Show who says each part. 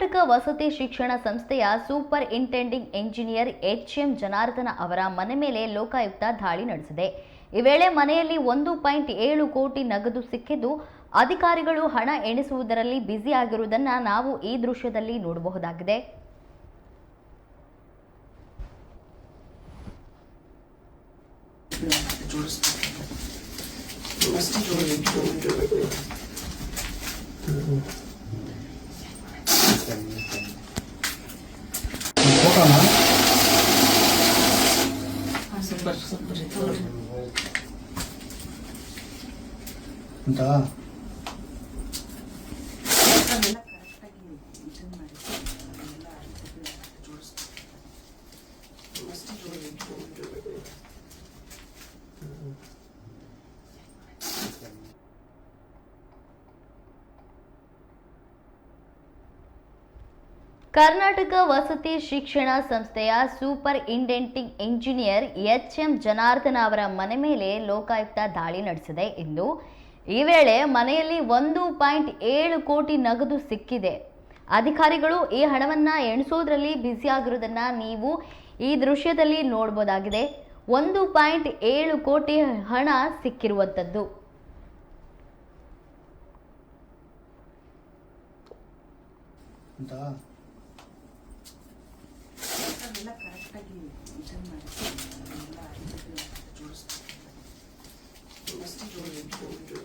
Speaker 1: ಕರ್ನಾಟಕ ವಸತಿ ಶಿಕ್ಷಣ ಸಂಸ್ಥೆಯ superintending engineer H M Janardhana ಅವರ ಮನೆ ಮೇಲೆ ಲೋಕಾಯುಕ್ತ ದಾಳಿ ನಡೆಸಿದೆ. ಈ ವೇಳೆ ಮನೆಯಲ್ಲಿ ಒಂದು ಪಾಯಿಂಟ್ ಏಳು ಕೋಟಿ ನಗದು ಸಿಕ್ಕಿದ್ದು ಅಧಿಕಾರಿಗಳು ಹಣ ಎಣಿಸುವುದರಲ್ಲಿ ಬ್ಯುಸಿ ಆಗಿರುವುದನ್ನ ನಾವು ಈ ದೃಶ್ಯದಲ್ಲಿ ನೋಡಬಹುದಾಗಿದೆ.
Speaker 2: ಫೋಟೋನ
Speaker 3: ಸೂಪರ್ ಸೂಪರ್ ಇತ್ತು
Speaker 2: ಉಂಟಾ
Speaker 1: ಕರ್ನಾಟಕ ವಸತಿ ಶಿಕ್ಷಣ ಸಂಸ್ಥೆಯ superintending engineer H M Janardhana ಅವರ ಮನೆ ಮೇಲೆ ಲೋಕಾಯುಕ್ತ ದಾಳಿ ನಡೆಸಿದೆ ಎಂದು ಈ ವೇಳೆ ಮನೆಯಲ್ಲಿ ಒಂದು ಪಾಯಿಂಟ್ ಏಳು ಕೋಟಿ ನಗದು ಸಿಕ್ಕಿದೆ. ಅಧಿಕಾರಿಗಳು ಈ ಹಣವನ್ನು ಎಣಿಸೋದ್ರಲ್ಲಿ ಬ್ಯುಸಿಯಾಗಿರೋದನ್ನು ನೀವು ಈ ದೃಶ್ಯದಲ್ಲಿ ನೋಡಬಹುದಾಗಿದೆ ಒಂದು ಪಾಯಿಂಟ್ ಏಳು ಕೋಟಿ ಹಣ ಸಿಕ್ಕಿರುವಂಥದ್ದು
Speaker 3: ಎಲ್ಲ ಕರೆಕ್ಟಾಗಿ ಇದನ್ನು ಮಾಡಿಸಿ ಎಲ್ಲ ಅಡಿಗೆಗಳನ್ನ ಜೋಡಿಸ್ಬೇಕು ಫಸ್ಟ್ ಜೋಡಿಸ್ಬೇಕು